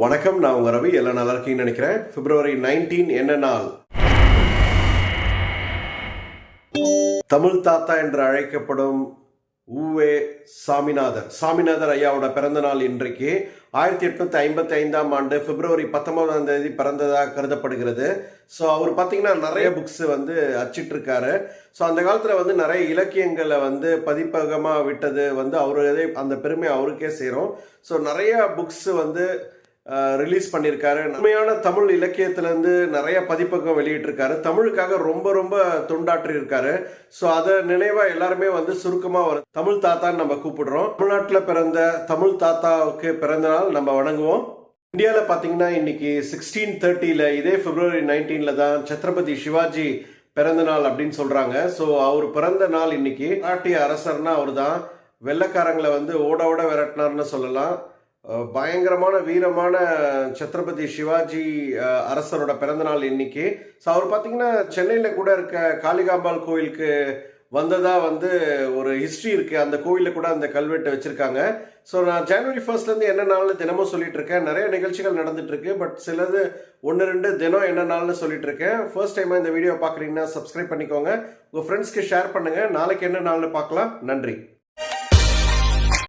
வணக்கம் நான் உங்க ரவி எல்லாம் நல்லா இருக்கீங்கன்னு நினைக்கிறேன். பிப்ரவரி நைன்டீன் என்ன நாள்? தமிழ் தாத்தா என்று அழைக்கப்படும் ஊவே சாமிநாதர். சாமிநாதர் ஐயாவோட பிறந்த நாள் இன்றைக்கு. ஆயிரத்தி எட்நூத்தி ஐம்பத்தி ஐந்தாம் ஆண்டு பிப்ரவரி பத்தொன்பதாம் தேதி பிறந்ததாக கருதப்படுகிறது. ஸோ அவர் பார்த்தீங்கன்னா நிறைய புக்ஸ் வந்து அச்சிட்டிருக்காரு. ஸோ அந்த காலத்தில் வந்து நிறைய இலக்கியங்களை வந்து பதிப்பகமாக விட்டது வந்து அவரே அந்த பெருமை அவருக்கே சேரும். ஸோ நிறைய புக்ஸ் வந்து ரிலீஸ் பண்ணியிருக்காரு. உண்மையான தமிழ் இலக்கியத்திலேருந்து நிறைய பதிப்பகம் வெளியிட்டிருக்காரு. தமிழுக்காக ரொம்ப ரொம்ப தொண்டாற்றி இருக்காரு ஸோ அதை நினைவாக எல்லாருமே வந்து சுருக்கமாக வரும் தமிழ் தாத்தான்னு நம்ம கூப்பிடுறோம். தமிழ்நாட்டில் பிறந்த தமிழ் தாத்தாவுக்கு பிறந்த நாள் நம்ம வணங்குவோம். இந்தியாவில் பார்த்தீங்கன்னா இன்னைக்கு சிக்ஸ்டீன் தேர்ட்டியில் இதே பிப்ரவரி நைன்டீனில் தான் சத்ரபதி சிவாஜி பிறந்த நாள் அப்படின்னு சொல்கிறாங்க ஸோ அவர் பிறந்த நாள் இன்னைக்கு. நாட்டிய அரசர்னா அவர் தான் வெள்ளக்காரங்களை வந்து ஓட ஓட விரட்டினார்னு சொல்லலாம். பயங்கரமான வீரமான சத்ரபதி சிவாஜி அரசரோட பிறந்தநாள் இன்னைக்கு. ஸோ அவர் பார்த்தீங்கன்னா சென்னையில் கூட இருக்க காளிகாம்பாள் கோயிலுக்கு வந்ததா வந்து ஒரு ஹிஸ்ட்ரி இருக்கு. அந்த கோயிலில் கூட அந்த கல்வெட்டை வச்சிருக்காங்க. ஸோ நான் ஜனவரி ஃபர்ஸ்ட்லேருந்து என்ன நாள்னு தினமும் சொல்லிட்டு இருக்கேன். நிறைய நிகழ்ச்சிகள் நடந்துட்டு இருக்கு. பட் சிலது ஒன்று ரெண்டு தினம் என்ன நாள்னு சொல்லிட்டு இருக்கேன். ஃபர்ஸ்ட் டைம் இந்த வீடியோ பார்க்குறீங்கன்னா சப்ஸ்கிரைப் பண்ணிக்கோங்க. உங்கள் ஃப்ரெண்ட்ஸ்க்கு ஷேர் பண்ணுங்க. நாளைக்கு என்ன நாள்னு பார்க்கலாம் நன்றி.